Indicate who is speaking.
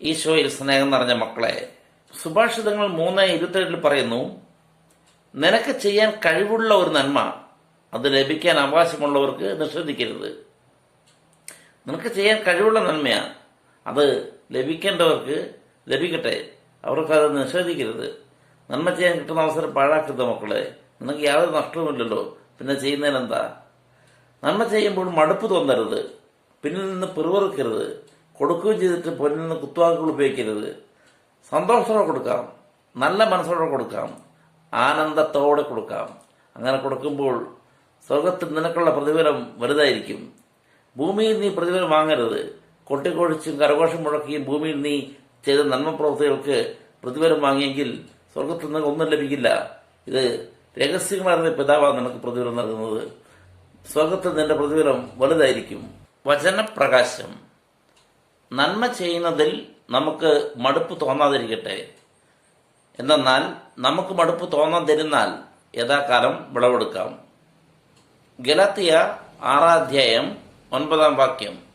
Speaker 1: ഈശോയിൽ സ്നേഹം നിറഞ്ഞ മക്കളെ സുഭാഷിതങ്ങൾ മൂന്ന് ഇരുപത്തേഴിൽ പറയുന്നു നിനക്ക് ചെയ്യാൻ കഴിവുള്ള ഒരു നന്മ അത് ലഭിക്കാൻ അവകാശമുള്ളവർക്ക് നിഷേധിക്കരുത് നിനക്ക് ചെയ്യാൻ കഴിവുള്ള നന്മയാണ് അത് ലഭിക്കേണ്ടവർക്ക് ലഭിക്കട്ടെ അവർക്ക് അത് നിഷേധിക്കരുത്. നന്മ ചെയ്യാൻ കിട്ടുന്ന അവസരം പാഴാക്കരുത് മക്കളെ നിനക്ക് യാതൊരു നഷ്ടവുമില്ലല്ലോ പിന്നെ ചെയ്യുന്നതിനെന്താ? നന്മ ചെയ്യുമ്പോൾ മടുപ്പ് തോന്നരുത് പിന്നിൽ നിന്ന് പിറുവിറുക്കരുത് കൊടുക്കുകയും ചെയ്തിട്ട് പൊന്നിന് നിന്ന് കുത്തുവാക്കുകൾ ഉപയോഗിക്കരുത്. സന്തോഷത്തോടെ കൊടുക്കാം. നല്ല മനസ്സോടെ കൊടുക്കാം. ആനന്ദത്തോടെ കൊടുക്കാം. അങ്ങനെ കൊടുക്കുമ്പോൾ സ്വർഗത്തിൽ നിനക്കുള്ള പ്രതിഫലം വലുതായിരിക്കും. ഭൂമിയിൽ നീ പ്രതിഫലം വാങ്ങരുത്. കൊട്ടിക്കൊഴിച്ചും കരഘോഷം മുഴക്കിയും ഭൂമിയിൽ നീ ചെയ്ത നന്മ പ്രവൃത്തികൾക്ക് പ്രതിഫലം വാങ്ങിയെങ്കിൽ സ്വർഗത്തിൽ നിനക്ക് ഒന്നും ലഭിക്കില്ല. ഇത് രഹസ്യങ്ങളറിഞ്ഞ പിതാവാണ് നിനക്ക് പ്രതിഫലം നൽകുന്നത്. സ്വർഗത്തിൽ നിന്റെ പ്രതിഫലം വലുതായിരിക്കും. വചനപ്രകാശം. നന്മ ചെയ്യുന്നതിൽ നമുക്ക് മടുപ്പ് തോന്നാതിരിക്കട്ടെ. എന്നാൽ നമുക്ക് മടുപ്പ് തോന്നാതിരുന്നാൽ യഥാകാലം വിളവെടുക്കാം. ഗലാത്തിയ ആറാധ്യായം ഒൻപതാം വാക്യം.